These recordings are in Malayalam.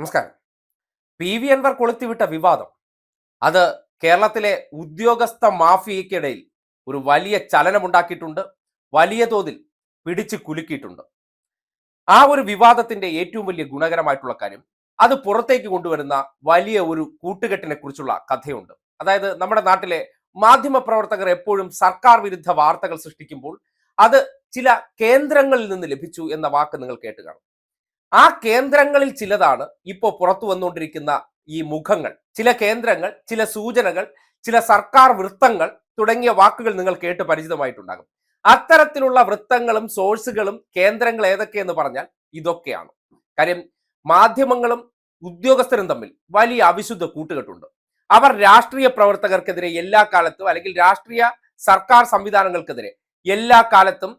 നമസ്കാരം. പി വി അൻവർ കൊളുത്തിവിട്ട വിവാദം. അത് കേരളത്തിലെ ഉദ്യോഗസ്ഥ മാഫിയയ്ക്കിടയിൽ ഒരു വലിയ ചലനമുണ്ടാക്കിയിട്ടുണ്ട്. വലിയ തോതിൽ പിടിച്ചു കുലുക്കിയിട്ടുണ്ട്. ആ ഒരു വിവാദത്തിന്റെ ഏറ്റവും വലിയ ഗുണകരമായിട്ടുള്ള കാര്യം അത് പുറത്തേക്ക് കൊണ്ടുവരുന്ന വലിയ ഒരു കൂട്ടുകെട്ടിനെ കുറിച്ചുള്ള കഥയുണ്ട്. അതായത് നമ്മുടെ നാട്ടിലെ മാധ്യമ പ്രവർത്തകർ എപ്പോഴും സർക്കാർ വിരുദ്ധ വാർത്തകൾ സൃഷ്ടിക്കുമ്പോൾ അത് ചില കേന്ദ്രങ്ങളിൽ നിന്ന് ലഭിച്ചു എന്ന വാക്ക് നിങ്ങൾ കേട്ട് കാണും. ആ കേന്ദ്രങ്ങളിൽ ചിലതാണ് ഇപ്പോൾ പുറത്തു വന്നുകൊണ്ടിരിക്കുന്ന ഈ മുഖങ്ങൾ. ചില കേന്ദ്രങ്ങൾ ചില സൂചനകൾ ചില സർക്കാർ വൃത്തങ്ങൾ തുടങ്ങിയ വാക്കുകൾ നിങ്ങൾ കേട്ട് പരിചിതമായിട്ടുണ്ടാകും. അത്തരത്തിലുള്ള വൃത്തങ്ങളും സോഴ്സുകളും കേന്ദ്രങ്ങൾ ഏതൊക്കെയെന്ന് പറഞ്ഞാൽ ഇതൊക്കെയാണ്. കാര്യം മാധ്യമങ്ങളും ഉദ്യോഗസ്ഥരും തമ്മിൽ വലിയ അവിശുദ്ധ കൂട്ടുകെട്ടുണ്ട്. അവർ രാഷ്ട്രീയ പ്രവർത്തകർക്കെതിരെ എല്ലാ കാലത്തും അല്ലെങ്കിൽ രാഷ്ട്രീയ സർക്കാർ സംവിധാനങ്ങൾക്കെതിരെ എല്ലാ കാലത്തും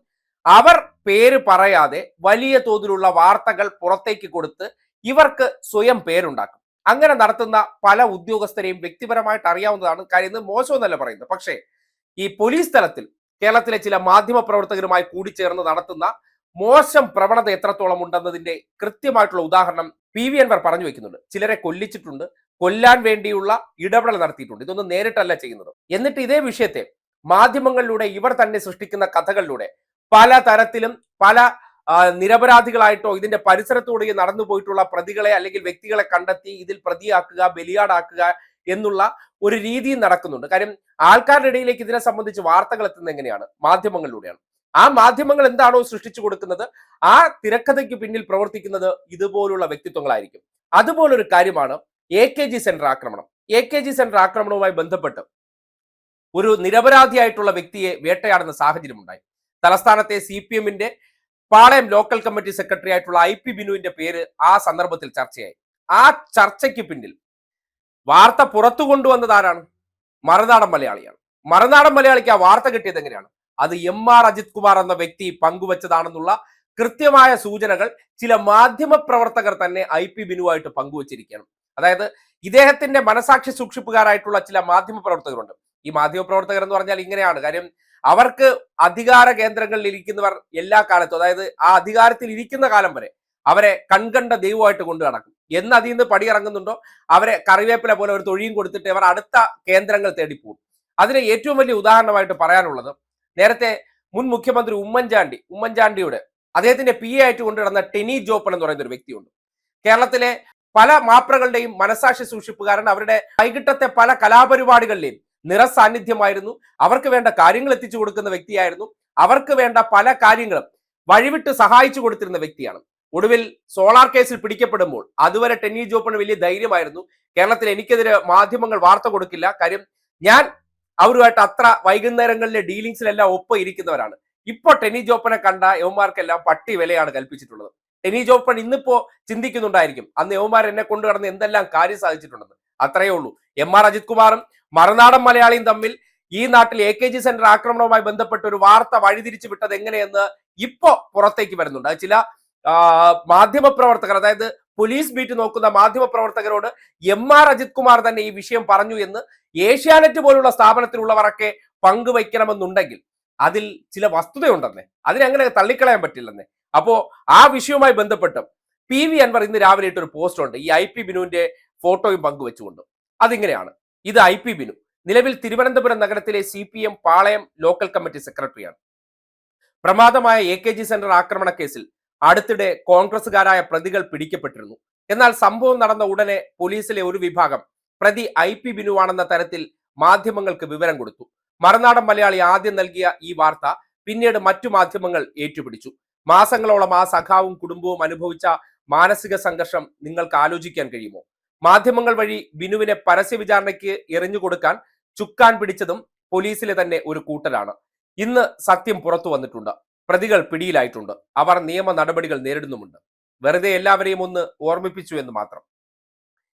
അവർ പേര് പറയാതെ വലിയ തോതിലുള്ള വാർത്തകൾ പുറത്തേക്ക് കൊടുത്ത് ഇവർക്ക് സ്വയം പേരുണ്ടാക്കും. അങ്ങനെ നടത്തുന്ന പല ഉദ്യോഗസ്ഥരെയും വ്യക്തിപരമായിട്ട് അറിയാവുന്നതാണ് കാര്യം ഇത് മോശമെന്നല്ല പറയുന്നത്. പക്ഷേ ഈ പോലീസ് തലത്തിൽ കേരളത്തിലെ ചില മാധ്യമ പ്രവർത്തകരുമായി കൂടിച്ചേർന്ന് നടത്തുന്ന മോശം പ്രവണത എത്രത്തോളം ഉണ്ടെന്നതിന്റെ കൃത്യമായിട്ടുള്ള ഉദാഹരണം പി വി അൻവർ പറഞ്ഞു വെക്കുന്നുണ്ട്. ചിലരെ കൊല്ലിച്ചിട്ടുണ്ട് കൊല്ലാൻ വേണ്ടിയുള്ള ഇടപെടൽ നടത്തിയിട്ടുണ്ട്. ഇതൊന്നും നേരിട്ടല്ല ചെയ്യുന്നത്. എന്നിട്ട് ഇതേ വിഷയത്തെ മാധ്യമങ്ങളിലൂടെ ഇവർ തന്നെ സൃഷ്ടിക്കുന്ന കഥകളിലൂടെ പല തരത്തിലും പല നിരപരാധികളായിട്ടോ ഇതിന്റെ പരിസരത്തൂടെ നടന്നു പോയിട്ടുള്ള പ്രതികളെ അല്ലെങ്കിൽ വ്യക്തികളെ കണ്ടെത്തി ഇതിൽ പ്രതിയാക്കുക ബലിയാടാക്കുക എന്നുള്ള ഒരു രീതിയും നടക്കുന്നുണ്ട്. കാര്യം ആൾക്കാരുടെ ഇടയിലേക്ക് ഇതിനെ സംബന്ധിച്ച് വാർത്തകൾ എത്തുന്നത് എങ്ങനെയാണ്? മാധ്യമങ്ങളിലൂടെയാണ്. ആ മാധ്യമങ്ങൾ എന്താണോ സൃഷ്ടിച്ചു കൊടുക്കുന്നത് ആ തിരക്കഥയ്ക്ക് പിന്നിൽ പ്രവർത്തിക്കുന്നത് ഇതുപോലുള്ള വ്യക്തിത്വങ്ങളായിരിക്കും. അതുപോലൊരു കാര്യമാണ് എ കെ ജി സെന്റർ ആക്രമണം. എ കെ ജി സെന്റർ ആക്രമണവുമായി ബന്ധപ്പെട്ട് ഒരു നിരപരാധിയായിട്ടുള്ള വ്യക്തിയെ വേട്ടയാടുന്ന സാഹചര്യം ഉണ്ടായി തലസ്ഥാനത്തെ സി പി എമ്മിന്റെ പാളയം ലോക്കൽ കമ്മിറ്റി സെക്രട്ടറി ആയിട്ടുള്ള ഐ പി ബിനുവിന്റെ പേര് ആ സന്ദർഭത്തിൽ ചർച്ചയായി. ആ ചർച്ചയ്ക്ക് പിന്നിൽ വാർത്ത പുറത്തു കൊണ്ടുവന്നത് ആരാണ്? മറുനാടൻ മലയാളിയാണ്. മറുനാടൻ മലയാളിക്ക് ആ വാർത്ത കിട്ടിയത് എങ്ങനെയാണ്? അത് എം ആർ അജിത് കുമാർ എന്ന വ്യക്തി പങ്കുവച്ചതാണെന്നുള്ള കൃത്യമായ സൂചനകൾ ചില മാധ്യമ പ്രവർത്തകർ തന്നെ ഐ പി ബിനുവായിട്ട് പങ്കുവച്ചിരിക്കുകയാണ്. അതായത് ഇദ്ദേഹത്തിന്റെ മനസാക്ഷി സൂക്ഷിപ്പുകാരായിട്ടുള്ള ചില മാധ്യമ പ്രവർത്തകരുണ്ട്. ഈ മാധ്യമ പ്രവർത്തകർ എന്ന് പറഞ്ഞാൽ ഇങ്ങനെയാണ്. കാര്യം അവർക്ക് അധികാര കേന്ദ്രങ്ങളിൽ ഇരിക്കുന്നവർ എല്ലാ കാലത്തും അതായത് ആ അധികാരത്തിൽ ഇരിക്കുന്ന കാലം വരെ അവരെ കൺകണ്ട ദൈവമായിട്ട് കൊണ്ടു നടക്കും. എന്ന് അതിൽ നിന്ന് പടിയിറങ്ങുന്നുണ്ടോ? അവരെ കറിവേപ്പില പോലെ ഒരു തൊഴിയും കൊടുത്തിട്ട് അവർ അടുത്ത കേന്ദ്രങ്ങൾ തേടിപ്പോകും അതിന് ഏറ്റവും വലിയ ഉദാഹരണമായിട്ട് പറയാനുള്ളത് നേരത്തെ മുൻ മുഖ്യമന്ത്രി ഉമ്മൻചാണ്ടി ഉമ്മൻചാണ്ടിയുടെ അദ്ദേഹത്തിന്റെ പി എ ആയിട്ട് കൊണ്ടുവരുന്ന ടെനി ജോപ്പൻ എന്ന് പറയുന്ന ഒരു വ്യക്തിയുണ്ട്. കേരളത്തിലെ പല മാപ്രകളുടെയും മനസാക്ഷി സൂക്ഷിപ്പുകാരൻ അവരുടെ വൈകിട്ടത്തെ പല കലാപരിപാടികളിലെയും നിറസാന്നിധ്യമായിരുന്നു. അവർക്ക് വേണ്ട കാര്യങ്ങൾ എത്തിച്ചു കൊടുക്കുന്ന വ്യക്തിയായിരുന്നു. അവർക്ക് വേണ്ട പല കാര്യങ്ങളും വഴിവിട്ട് സഹായിച്ചു കൊടുത്തിരുന്ന വ്യക്തിയാണ്. ഒടുവിൽ സോളാർ കേസിൽ പിടിക്കപ്പെടുമ്പോൾ അതുവരെ ടെന്നി ജോപ്പന് വലിയ ധൈര്യമായിരുന്നു. കേരളത്തിൽ എനിക്കെതിരെ മാധ്യമങ്ങൾ വാർത്ത കൊടുക്കില്ല. കാര്യം ഞാൻ അവരുമായിട്ട് അത്ര വൈകുന്നേരങ്ങളിലെ ഡീലിങ്സിലെല്ലാം ഒപ്പം ഇരിക്കുന്നവരാണ്. ഇപ്പൊ ടെന്നി ജോപ്പനെ കണ്ട യവന്മാർക്കെല്ലാം പട്ടി വിലയാണ് കൽപ്പിച്ചിട്ടുള്ളത്. ടെന്നി ജോപ്പൻ ഇന്നിപ്പോ ചിന്തിക്കുന്നുണ്ടായിരിക്കും അന്ന് യവന്മാർ എന്നെ കൊണ്ടു കടന്ന് എന്തെല്ലാം കാര്യം സാധിച്ചിട്ടുണ്ടെന്ന്. അത്രയേ ഉള്ളൂ. എം ആർ അജിത് കുമാറും മറുനാടൻ മലയാളിയും തമ്മിൽ ഈ നാട്ടിൽ എ കെ ജി സെന്റർ ആക്രമണവുമായി ബന്ധപ്പെട്ട് ഒരു വാർത്ത വഴിതിരിച്ചു വിട്ടത് എങ്ങനെയെന്ന് ഇപ്പോ പുറത്തേക്ക് വരുന്നുണ്ട്. അത് ചില മാധ്യമപ്രവർത്തകർ മാധ്യമ പ്രവർത്തകർ അതായത് പോലീസ് ബീറ്റ് നോക്കുന്ന മാധ്യമ പ്രവർത്തകരോട് എം ആർ അജിത് കുമാർ തന്നെ ഈ വിഷയം പറഞ്ഞു എന്ന് ഏഷ്യാനെറ്റ് പോലുള്ള സ്ഥാപനത്തിലുള്ളവരൊക്കെ പങ്കുവയ്ക്കണമെന്നുണ്ടെങ്കിൽ അതിൽ ചില വസ്തുതയുണ്ടെന്നേ. അതിനങ്ങനെ തള്ളിക്കളയാൻ പറ്റില്ലെന്നേ. അപ്പോ ആ വിഷയവുമായി ബന്ധപ്പെട്ട് പി വി അൻവർ ഇന്ന് രാവിലെ ഇട്ടൊരു പോസ്റ്റ് ഉണ്ട്. ഈ ഐ പി ബിനുവിന്റെ ഫോട്ടോയും പങ്കുവെച്ചുകൊണ്ട്. അതിങ്ങനെയാണ്. ഇത് ഐ പി ബിനു. നിലവിൽ തിരുവനന്തപുരം നഗരത്തിലെ C P M Palayam local committee സെക്രട്ടറിയാണ്. പ്രമാദമായ എ കെ ജി സെന്റർ ആക്രമണ കേസിൽ അടുത്തിടെ കോൺഗ്രസുകാരായ പ്രതികൾ പിടിക്കപ്പെട്ടിരുന്നു. എന്നാൽ സംഭവം നടന്ന ഉടനെ പോലീസിലെ ഒരു വിഭാഗം പ്രതി ഐ പി ബിനുവാണെന്ന തരത്തിൽ മാധ്യമങ്ങൾക്ക് വിവരം കൊടുത്തു. മറുനാടൻ മലയാളി ആദ്യം നൽകിയ ഈ വാർത്ത പിന്നീട് മറ്റു മാധ്യമങ്ങൾ ഏറ്റുപിടിച്ചു. മാസങ്ങളോളം ആ സഖാവും കുടുംബവും അനുഭവിച്ച മാനസിക സംഘർഷം നിങ്ങൾക്ക് ആലോചിക്കാൻ കഴിയുമോ? മാധ്യമങ്ങൾ വഴി ബിനുവിനെ പരസ്യ വിചാരണയ്ക്ക് എറിഞ്ഞുകൊടുക്കാൻ ചുക്കാൻ പിടിച്ചതും പോലീസിലെ തന്നെ ഒരു കൂട്ടരാണ്. ഇന്ന് സത്യം പുറത്തു വന്നിട്ടുണ്ട്. പ്രതികൾ പിടിയിലായിട്ടുണ്ട്. അവർ നിയമ നടപടികൾ നേരിടുന്നുമുണ്ട്. വെറുതെ എല്ലാവരെയും ഒന്ന് ഓർമ്മിപ്പിച്ചു എന്ന് മാത്രം.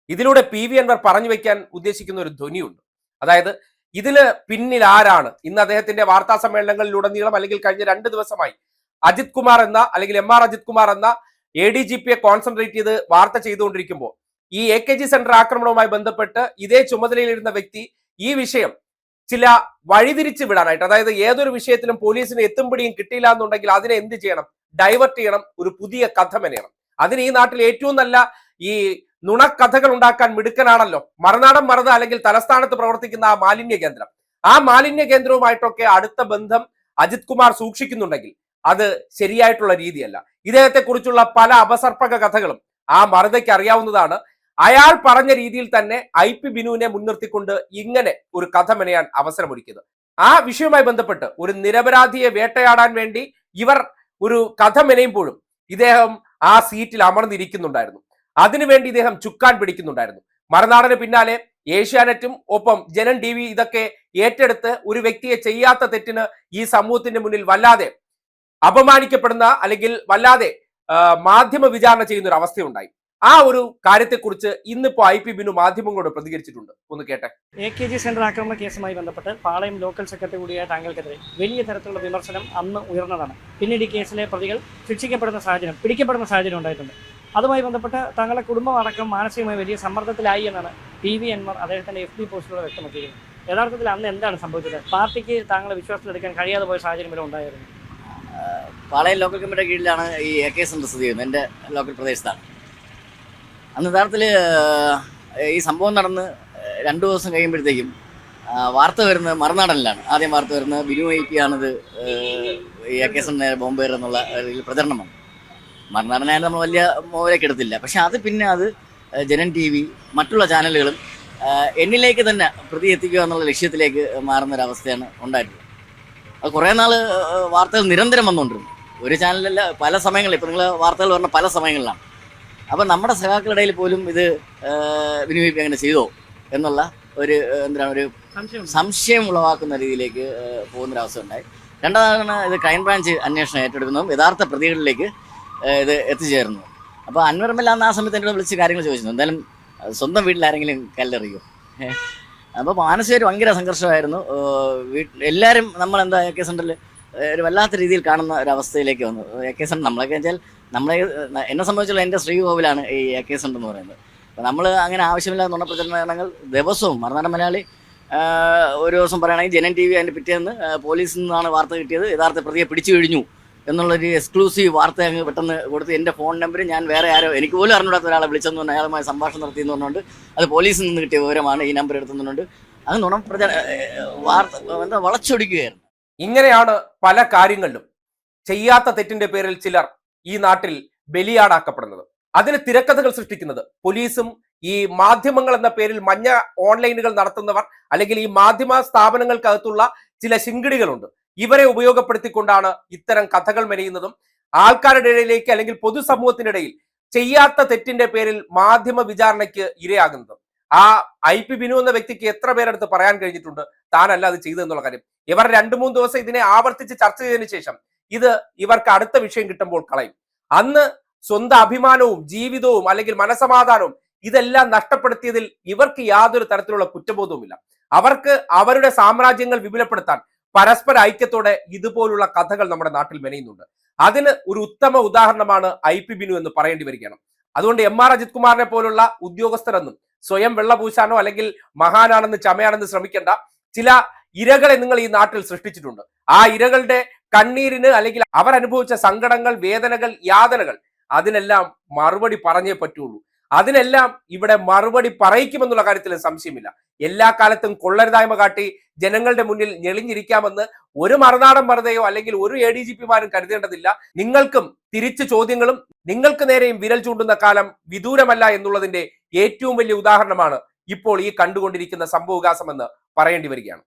ഇതിലൂടെ പി വി അൻവർ പറഞ്ഞു വെക്കാൻ ഉദ്ദേശിക്കുന്ന ഒരു ധ്വനിയുണ്ട്. അതായത് ഇതിൽ പിന്നിൽ ആരാണ്? ഇന്ന് അദ്ദേഹത്തിന്റെ വാർത്താ സമ്മേളനങ്ങളിലുടനീളം അല്ലെങ്കിൽ കഴിഞ്ഞ രണ്ട് ദിവസമായി അജിത് കുമാർ എന്ന അല്ലെങ്കിൽ എം ആർ അജിത് കുമാർ എന്ന എ ഡി ജി പിയെ കോൺസെൻട്രേറ്റ് ചെയ്ത് വാർത്ത ചെയ്തുകൊണ്ടിരിക്കുമ്പോൾ ഈ എ കെ ജി സെന്റർ ആക്രമണവുമായി ബന്ധപ്പെട്ട് ഇതേ ചുമതലയിലിരുന്ന വ്യക്തി ഈ വിഷയം ചില വഴിതിരിച്ചു വിടാനായിട്ട് അതായത് ഏതൊരു വിഷയത്തിലും പോലീസിന് എത്തും പിടിയും കിട്ടിയില്ല എന്നുണ്ടെങ്കിൽ അതിനെ എന്ത് ചെയ്യണം? ഡൈവേർട്ട് ചെയ്യണം. ഒരു പുതിയ കഥ മെനയണം. അതിന് ഈ നാട്ടിൽ ഏറ്റവും നല്ല ഈ നുണക്കഥകൾ ഉണ്ടാക്കാൻ മിടുക്കനാണല്ലോ. മറുനാടൻ മറുത അല്ലെങ്കിൽ തലസ്ഥാനത്ത് പ്രവർത്തിക്കുന്ന ആ മാലിന്യ കേന്ദ്രം. ആ മാലിന്യ കേന്ദ്രവുമായിട്ടൊക്കെ അടുത്ത ബന്ധം അജിത് കുമാർ സൂക്ഷിക്കുന്നുണ്ടെങ്കിൽ അത് ശരിയായിട്ടുള്ള രീതിയല്ല. ഇദ്ദേഹത്തെ കുറിച്ചുള്ള പല അപസർപ്പക കഥകളും ആ മറുതയ്ക്ക് അറിയാവുന്നതാണ്. അയാൾ പറഞ്ഞ രീതിയിൽ തന്നെ ഐ പി ബിനുവിനെ മുൻനിർത്തിക്കൊണ്ട് ഇങ്ങനെ ഒരു കഥ മെനയാൻ അവസരമൊരുക്കിയത്. ആ വിഷയവുമായി ബന്ധപ്പെട്ട് ഒരു നിരപരാധിയെ വേട്ടയാടാൻ വേണ്ടി ഇവർ ഒരു കഥ മെനയുമ്പോഴും ഇദ്ദേഹം ആ സീറ്റിൽ അമർന്നിരിക്കുന്നുണ്ടായിരുന്നു. അതിനുവേണ്ടി ഇദ്ദേഹം ചുക്കാൻ പിടിക്കുന്നുണ്ടായിരുന്നു. മറുനാടന് പിന്നാലെ ഏഷ്യാനെറ്റും ഒപ്പം ജനൻ ടി വി ഇതൊക്കെ ഏറ്റെടുത്ത് ഒരു വ്യക്തിയെ ചെയ്യാത്ത തെറ്റിന് ഈ സമൂഹത്തിന്റെ മുന്നിൽ വല്ലാതെ അപമാനിക്കപ്പെടുന്ന അല്ലെങ്കിൽ വല്ലാതെ മാധ്യമ വിചാരണ ചെയ്യുന്ന ഒരു അവസ്ഥയുണ്ടായി. ആ ഒരു കാര്യത്തെക്കുറിച്ച് ഇന്നിപ്പോ ഐ പി ബിനു മാധ്യമങ്ങളോട് പ്രതികരിച്ചിട്ടുണ്ട്. ഒന്ന് കേട്ടെ. എ കെ ജി സെന്റർ ആക്രമണ കേസുമായി ബന്ധപ്പെട്ട് പാളയം ലോക്കൽ സെക്രട്ടറി കൂടിയായ താങ്കൾക്കെതിരെ വലിയ തരത്തിലുള്ള വിമർശനം അന്ന് ഉയർന്നതാണ്. പിന്നീട് ഈ കേസിലെ പ്രതികൾ ശിക്ഷിക്കപ്പെടുന്ന സാഹചര്യം പിടിക്കപ്പെടുന്ന സാഹചര്യം ഉണ്ടായിട്ടുണ്ട്. അതുമായി ബന്ധപ്പെട്ട് താങ്കളുടെ കുടുംബം അടക്കം മാനസികമായി വലിയ സമ്മർദ്ദത്തിലായി എന്നാണ് പി വി എൻവർ അദ്ദേഹത്തിന്റെ എഫ് ബി പോസ്റ്റിലൂടെ വ്യക്തമാക്കിയിരിക്കുന്നത്. യഥാർത്ഥത്തിൽ അന്ന് എന്താണ് സംഭവിച്ചത്? പാർട്ടിക്ക് താങ്കളെ വിശ്വാസത്തിലെടുക്കാൻ കഴിയാതെ പോയ സാഹചര്യം വരെ ഉണ്ടായിരുന്നു. പാളയം ലോക്കൽ കമ്മിറ്റിയുടെ കീഴിലാണ് ഈ എ കെ സെന്റർ സ്ഥിതി ചെയ്യുന്നത്. എന്റെ ലോക്കൽ പ്രദേശത്താണ്. അന്ന് യഥാർത്ഥത്തിൽ ഈ സംഭവം നടന്ന് രണ്ടു ദിവസം കഴിയുമ്പോഴത്തേക്കും വാർത്ത വരുന്നത് മറുനാടനിലാണ്. ആദ്യം വാർത്ത വരുന്നത് ബിനു ഐ പി ആണിത് എ കെ എസ് ബോംബ് എന്നുള്ള പ്രചരണമാണ്. മറുനാടനായാലും നമ്മൾ വലിയ മോലേക്ക് എടുത്തില്ല. പക്ഷെ അത് പിന്നെ അത് ജനൻ ടി വി മറ്റുള്ള ചാനലുകളും എന്നിലേക്ക് തന്നെ പ്രതി എത്തിക്കുക എന്നുള്ള ലക്ഷ്യത്തിലേക്ക് മാറുന്ന ഒരു അവസ്ഥയാണ് ഉണ്ടായിട്ടുള്ളത് അത് കുറേ നാൾ വാർത്തകൾ നിരന്തരം വന്നുകൊണ്ടിരുന്നു. ഒരു ചാനലല്ല പല സമയങ്ങളിൽ ഇപ്പം നിങ്ങൾ വാർത്തകൾ പറഞ്ഞ പല സമയങ്ങളിലാണ്. അപ്പം നമ്മുടെ സഖാക്കളുടെ പോലും ഇത് വിനിയോഗിപ്പ് എങ്ങനെ ചെയ്തോ എന്നുള്ള ഒരു എന്താണ് ഒരു സംശയം ഉളവാക്കുന്ന രീതിയിലേക്ക് പോകുന്നൊരവസ്ഥ ഉണ്ടായി. രണ്ടാമതാണ് ഇത് ക്രൈംബ്രാഞ്ച് അന്വേഷണം ഏറ്റെടുക്കുന്നതും യഥാർത്ഥ പ്രതികളിലേക്ക് ഇത് എത്തിച്ചേർന്നു. അപ്പോൾ അൻവർമല്ല എന്ന ആ സമയത്ത് എന്നോട് വിളിച്ച് കാര്യങ്ങൾ ചോദിച്ചു. എന്തായാലും സ്വന്തം വീട്ടിൽ ആരെങ്കിലും കല്ലെറിയോ. അപ്പോൾ മാനസികമായിട്ട് ഭയങ്കര സംഘർഷമായിരുന്നു. എല്ലാരും വീട്ടിൽ എല്ലാവരും നമ്മൾ എന്താ കെ സെന്ററിൽ ഒരു വല്ലാത്ത രീതിയിൽ കാണുന്ന ഒരു അവസ്ഥയിലേക്ക് വന്നു. എ കെ സെന്റർ നമ്മളൊക്കെ വെച്ചാൽ നമ്മളെ എന്നെ സംബന്ധിച്ചുള്ള എന്റെ ശ്രീകോവിലാണ് ഈ എ കെ സെന്റർ എന്ന് പറയുന്നത്. അപ്പോൾ നമ്മൾ അങ്ങനെ ആവശ്യമില്ലാത്ത നുണപ്രചരണങ്ങൾ ദിവസവും മറുനാടൻ മലയാളി ഒരു ദിവസം പറയുകയാണെങ്കിൽ ജനൻ ടി വി അതിന്റെ പിറ്റേന്ന് പോലീസിൽ നിന്നാണ് വാർത്ത കിട്ടിയത്. യഥാർത്ഥ പ്രതിയെ പിടിച്ചു കഴിഞ്ഞു എന്നുള്ളൊരു എക്സ്ക്ലൂസീവ് വാർത്ത അങ്ങ് പെട്ടെന്ന് കൊടുത്ത് എന്റെ ഫോൺ നമ്പർ ഞാൻ വേറെ ആരോ എനിക്ക് പോലും അറിഞ്ഞൂടാത്ത ഒരാളെ വിളിച്ചെന്ന് പറഞ്ഞാൽ അയാളുമായി സംഭാഷണം നടത്തിയെന്ന് പറഞ്ഞുകൊണ്ട് അത് പോലീസിൽ നിന്ന് കിട്ടിയ വിവരമാണ് ഈ നമ്പർ എടുത്തുന്നുണ്ട് അത് നുണ പ്രചാര വാർത്ത എന്താ വളച്ചൊടിക്കുകയായിരുന്നു. ഇങ്ങനെയാണ് പല കാര്യങ്ങളിലും ചെയ്യാത്ത തെറ്റിന്റെ പേരിൽ ചിലർ ഈ നാട്ടിൽ ബലിയാടാക്കപ്പെടുന്നത്. അതിന് തിരക്കഥകൾ സൃഷ്ടിക്കുന്നത് പോലീസും ഈ മാധ്യമങ്ങൾ എന്ന പേരിൽ മഞ്ഞ ഓൺലൈനുകൾ നടത്തുന്നവർ അല്ലെങ്കിൽ ഈ മാധ്യമ സ്ഥാപനങ്ങൾക്കകത്തുള്ള ചില ശിങ്കിടികളുണ്ട്. ഇവരെ ഉപയോഗപ്പെടുത്തിക്കൊണ്ടാണ് ഇത്തരം കഥകൾ മെനയുന്നതും ആൾക്കാരുടെ ഇടയിലേക്ക് അല്ലെങ്കിൽ പൊതുസമൂഹത്തിനിടയിൽ ചെയ്യാത്ത തെറ്റിന്റെ പേരിൽ മാധ്യമ വിചാരണയ്ക്ക് ഇരയാകുന്നതും. ആ ഐ പി ബിനു എന്ന വ്യക്തിക്ക് എത്ര പേരെടുത്ത് പറയാൻ കഴിഞ്ഞിട്ടുണ്ട്? താനല്ല അത് ചെയ്തതെന്നുള്ള കാര്യം. ഇവർ രണ്ടു മൂന്ന് ദിവസം ഇതിനെ ആവർത്തിച്ച് ചർച്ച ചെയ്തതിനു ശേഷം ഇത് ഇവർക്ക് അടുത്ത വിഷയം കിട്ടുമ്പോൾ കളയും. അന്ന് സ്വന്തം അഭിമാനവും ജീവിതവും അല്ലെങ്കിൽ മനസമാധാനവും ഇതെല്ലാം നഷ്ടപ്പെടുത്തിയതിൽ ഇവർക്ക് യാതൊരു തരത്തിലുള്ള കുറ്റബോധവുമില്ല. അവർക്ക് അവരുടെ സാമ്രാജ്യങ്ങൾ വിപുലപ്പെടുത്താൻ പരസ്പര ഐക്യത്തോടെ ഇതുപോലുള്ള കഥകൾ നമ്മുടെ നാട്ടിൽ മെനയുന്നുണ്ട്. അതിന് ഒരു ഉത്തമ ഉദാഹരണമാണ് ഐ പി ബിനു എന്ന് പറയേണ്ടി വരികയാണ്. അതുകൊണ്ട് എം ആർ അജിത് കുമാറിനെ പോലുള്ള ഉദ്യോഗസ്ഥരെന്നും സ്വയം വെള്ളപൂശാനോ അല്ലെങ്കിൽ മഹാനാണെന്ന് ചമയാണെന്ന് ശ്രമിക്കേണ്ട. ചില ഇരകളെ നിങ്ങൾ ഈ നാട്ടിൽ സൃഷ്ടിച്ചിട്ടുണ്ട്. ആ ഇരകളുടെ കണ്ണീരിന് അല്ലെങ്കിൽ അവർ അനുഭവിച്ച സങ്കടങ്ങൾ വേദനകൾ യാതനകൾ അതിനെല്ലാം മറുപടി പറഞ്ഞേ പറ്റുള്ളൂ. അതിനെല്ലാം ഇവിടെ മറുപടി പറയിക്കുമെന്നുള്ള കാര്യത്തിൽ സംശയമില്ല. എല്ലാ കാലത്തും കൊള്ളരുതായ്മ കാട്ടി ജനങ്ങളുടെ മുന്നിൽ ഞെളിഞ്ഞിരിക്കാമെന്ന് ഒരു മറുനാടൻ മറുതയോ അല്ലെങ്കിൽ ഒരു എ ഡി ജി പിമാരും കരുതേണ്ടതില്ല. നിങ്ങൾക്കും തിരിച്ചു ചോദ്യങ്ങളും നിങ്ങൾക്ക് നേരെയും വിരൽ ചൂണ്ടുന്ന കാലം വിദൂരമല്ല എന്നുള്ളതിന്റെ ഏറ്റവും വലിയ ഉദാഹരണമാണ് ഇപ്പോൾ ഈ കണ്ടുകൊണ്ടിരിക്കുന്ന സംഭവവികാസം എന്ന് പറയേണ്ടി വരികയാണ്.